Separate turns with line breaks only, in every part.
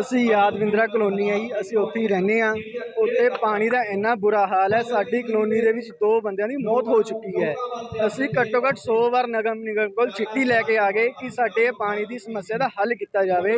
ਅਸੀਂ ਯਾਦਵਿੰਦਰਾ ਕਲੋਨੀ ਆ ਜੀ, ਅਸੀਂ ਉੱਥੇ ਹੀ ਰਹਿੰਦੇ ਆ ਉੱਥੇ ਪਾਣੀ ਦਾ ਇੰਨਾ ਬੁਰਾ ਹਾਲ ਹੈ, ਸਾਡੀ ਕਲੋਨੀ ਦੇ ਵਿੱਚ ਦੋ ਬੰਦਿਆਂ ਦੀ ਮੌਤ ਹੋ ਚੁੱਕੀ ਹੈ। ਅਸੀਂ ਘੱਟੋ ਘੱਟ 100 ਵਾਰ ਨਗਮ ਨਿਗਮ ਕੋਲ ਚਿੱਠੀ ਲੈ ਕੇ ਆ ਗਏ ਕਿ ਸਾਡੇ ਪਾਣੀ ਦੀ ਸਮੱਸਿਆ ਦਾ ਹੱਲ ਕੀਤਾ ਜਾਵੇ।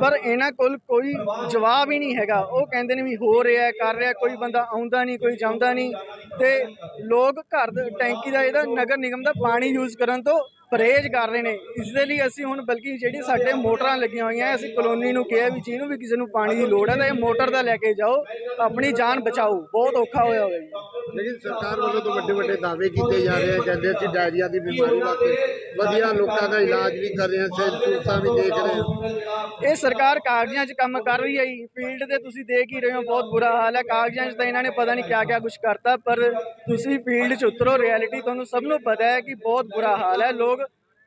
ਪਰ ਇਹਨਾਂ ਕੋਲ ਕੋਈ ਜਵਾਬ ਹੀ ਨਹੀਂ ਹੈਗਾ। ਉਹ ਕਹਿੰਦੇ ਨੇ ਵੀ ਹੋ ਰਿਹਾ ਕਰ ਰਿਹਾ, ਕੋਈ ਬੰਦਾ ਆਉਂਦਾ ਨਹੀਂ, ਕੋਈ ਜਾਂਦਾ ਨਹੀਂ। ਤੇ ਲੋਕ ਘਰ ਟੈਂਕੀ ਦਾ ਇਹਦਾ ਨਗਰ ਨਿਗਮ ਦਾ ਪਾਣੀ ਯੂਜ਼ ਕਰਨ ਤੋਂ ਪਰਹੇਜ਼ ਕਰ ਰਹੇ ਨੇ। ਇਸ ਦੇ ਲਈ ਅਸੀਂ ਹੁਣ ਬਲਕਿ ਜਿਹੜੀ ਸਾਡੇ ਮੋਟਰਾਂ ਲੱਗੀਆਂ ਹੋਈਆਂ ਅਸੀਂ ਕਲੋਨੀ ਨੂੰ ਕਿਹਾ ਵੀ ਜਿਹਨੂੰ ਵੀ ਕਿਸੇ ਨੂੰ ਪਾਣੀ ਦੀ ਲੋੜ ਹੈ ਤਾਂ ਇਹ ਮੋਟਰ ਦਾ ਲੈ ਕੇ ਜਾਓ ਆਪਣੀ ਜਾਨ ਬਚਾਓ। ਬਹੁਤ ਔਖਾ ਹੋਇਆ ਹੋਇਆ ਜੀ।
ਲੇਕਿਨ ਸਰਕਾਰ ਵੱਲੋਂ ਤਾਂ ਵੱਡੇ ਵੱਡੇ ਦਾਅਵੇ ਕੀਤੇ ਜਾ ਰਹੇ ਆ ਕਹਿੰਦੇ ਅਸੀਂ ਡਾਇਰੀਆ ਦੀ ਬਿਮਾਰੀ ਵਾਸਤੇ ਵਧੀਆ ਲੋਕਾਂ ਦਾ ਇਲਾਜ ਵੀ ਕਰ ਰਹੇ ਸਿਹਤ ਸਹੂਲਤਾਂ ਵੀ ਦੇਖ ਰਹੇ ਹਾਂ
ਇਹ ਸਰਕਾਰ ਕਾਗਜ਼ਾਂ 'ਚ ਕੰਮ ਕਰ ਰਹੀ ਹੈ ਜੀ। ਫੀਲਡ ਤੇ ਤੁਸੀਂ ਦੇਖ ਹੀ ਰਹੇ ਹੋ ਬਹੁਤ ਬੁਰਾ ਹਾਲ ਹੈ। ਕਾਗਜ਼ਾਂ 'ਚ ਤਾਂ ਇਹਨਾਂ ਨੇ ਪਤਾ ਨਹੀਂ ਕਿਆ ਕਿਆ ਕੁਝ ਕਰਤਾ ਪਰ ਤੁਸੀਂ ਫੀਲਡ 'ਚ ਉਤਰੋ ਰਿਐਲਿਟੀ ਤੁਹਾਨੂੰ ਸਭ ਨੂੰ ਪਤਾ ਹੈ ਕਿ ਬਹੁਤ ਬੁਰਾ ਹਾਲ ਹੈ। ਲੋਕ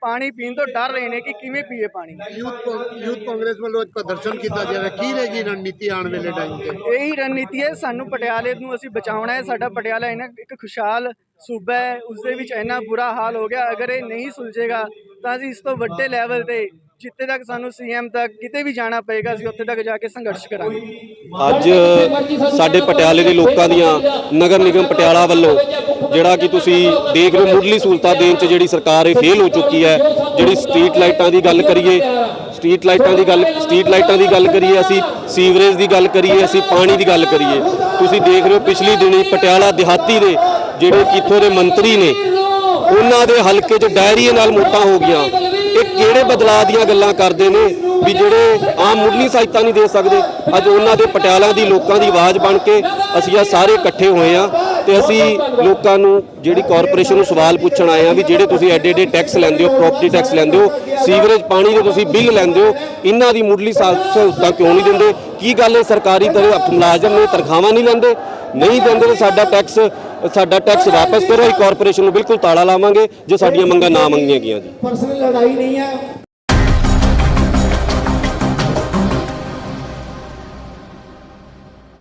ਪਾਣੀ ਪੀਣ ਤੋਂ ਡਰ ਰਹੇ ਨੇ ਕਿ ਕਿਵੇਂ ਪੀਏ ਪਾਣੀ।
ਯੂਥ ਕਾਂਗਰਸ ਵੱਲੋਂ ਅੱਜ ਪ੍ਰਦਰਸ਼ਨ ਕੀਤਾ ਜਾ ਰਿਹਾ ਕੀ ਰਹੇਗੀ ਰਣਨੀਤੀ ਆਉਣ ਵੇਲੇ ਟਾਈਮ ਤੇ?
ਇਹੀ ਰਣਨੀਤੀ ਹੈ ਸਾਨੂੰ ਪਟਿਆਲੇ ਨੂੰ ਅਸੀਂ ਬਚਾਉਣਾ ਹੈ। ਸਾਡਾ ਪਟਿਆਲਾ ਇਹਨਾਂ ਇੱਕ ਖੁਸ਼ਹਾਲ ਸੂਬਾ ਹੈ ਉਸ ਦੇ ਵਿੱਚ ਇੰਨਾ ਬੁਰਾ ਹਾਲ ਹੋ ਗਿਆ। ਅਗਰ ਇਹ ਨਹੀਂ ਸੁਲਝੇਗਾ ਤਾਂ ਅਸੀਂ ਇਸ ਤੋਂ ਵੱਡੇ ਲੈਵਲ ਤੇ ਜਿੱਥੇ ਤੱਕ ਸਾਨੂੰ ਸੀਐਮ ਤੱਕ ਕਿਤੇ ਵੀ ਜਾਣਾ ਪਏਗਾ ਅਸੀਂ ਉੱਥੇ ਤੱਕ ਜਾ ਕੇ ਸੰਘਰਸ਼ ਕਰਾਂਗੇ।
ਅੱਜ ਸਾਡੇ ਪਟਿਆਲੇ ਦੇ ਲੋਕਾਂ ਦੀਆਂ ਨਗਰ ਨਿਗਮ ਪਟਿਆਲਾ ਵੱਲੋਂ ਜਿਹੜਾ ਕਿ ਤੁਸੀਂ ਦੇਖ ਰਹੇ ਹੋ, ਮੁੱਢਲੀ ਸਹੂਲਤਾਂ ਦੇਣ 'ਚ ਜਿਹੜੀ ਸਰਕਾਰ ਇਹ ਫੇਲ ਹੋ ਚੁੱਕੀ ਹੈ, ਜਿਹੜੀ ਸਟਰੀਟ ਲਾਈਟਾਂ ਦੀ ਗੱਲ ਕਰੀਏ ਸਟਰੀਟ ਲਾਈਟਾਂ ਦੀ ਗੱਲ ਸਟਰੀਟ ਲਾਈਟਾਂ ਦੀ ਗੱਲ ਕਰੀਏ, ਅਸੀਂ ਸੀਵਰੇਜ ਦੀ ਗੱਲ ਕਰੀਏ, ਅਸੀਂ ਪਾਣੀ ਦੀ ਗੱਲ ਕਰੀਏ। ਤੁਸੀਂ ਦੇਖ ਰਹੇ ਹੋ ਪਿਛਲੀ ਦਿਨੀ ਪਟਿਆਲਾ ਦਿਹਾਤੀ ਦੇ ਜਿਹੜੇ ਕਿ ਦੇ ਮੰਤਰੀ ਨੇ, ਉਹਨਾਂ ਦੇ ਹਲਕੇ 'ਚ ਡਾਇਰੀਏ ਨਾਲ ਮੌਤਾਂ ਹੋ ਗਈਆਂ। ਇਹ ਕਿਹੜੇ ਬਦਲਾਅ ਦੀਆਂ ਗੱਲਾਂ ਕਰਦੇ ਨੇ ਵੀ ਜਿਹੜੇ ਆਮ ਮੁੱਢਲੀ ਸਹਾਇਤਾ ਨਹੀਂ ਦੇ ਸਕਦੇ? ਅੱਜ ਉਹਨਾਂ ਦੇ ਪਟਿਆਲਾ ਦੀ ਲੋਕਾਂ ਦੀ ਆਵਾਜ਼ ਬਣ ਕੇ ਅਸੀਂ ਆ ਸਾਰੇ ਇਕੱਠੇ ਹੋਏ ਆ ਤੇ ਅਸੀਂ ਲੋਕਾਂ ਨੂੰ ਜਿਹੜੀ ਕਾਰਪੋਰੇਸ਼ਨ ਨੂੰ ਸਵਾਲ ਪੁੱਛਣ ਆਏ ਆ ਵੀ ਜਿਹੜੇ ਤੁਸੀਂ ਐਡੇ ਐਡੇ ਟੈਕਸ ਲੈਂਦੇ ਹੋ ਪ੍ਰਾਪਰਟੀ ਟੈਕਸ ਲੈਂਦੇ ਹੋ ਸੀਵਰੇਜ ਪਾਣੀ ਦੇ ਤੁਸੀਂ ਬਿੱਲ ਲੈਂਦੇ ਹੋ, ਇਹਨਾਂ ਦੀ ਮੁੱਢਲੀ ਸਾ- ਸਹੂਲਤਾਂ ਕਿਉਂ ਨਹੀਂ ਦਿੰਦੇ? ਕੀ ਗੱਲ ਹੈ ਸਰਕਾਰੀ ਤਰ੍ਹਾਂ ਮੁਲਾਜ਼ਮ ਨੇ ਤਨਖਾਹਾਂ ਨਹੀਂ ਲੈਂਦੇ? ਨਹੀਂ ਦਿੰਦੇ ਤਾਂ ਸਾਡਾ ਟੈਕਸ ਸਾਡਾ ਟੈਕਸ ਵਾਪਸ ਕਰੋ, ਅਸੀਂ ਕਾਰਪੋਰੇਸ਼ਨ ਨੂੰ ਬਿਲਕੁਲ ਤਾਲਾ ਲਾਵਾਂਗੇ, ਜੇ ਸਾਡੀਆਂ ਮੰਗਾਂ ਨਾ ਮੰਗੀਆਂ ਗਈਆਂ ਜੀ।
ਪਰਸਨਲ ਲੜਾਈ ਨਹੀਂ ਹੈ।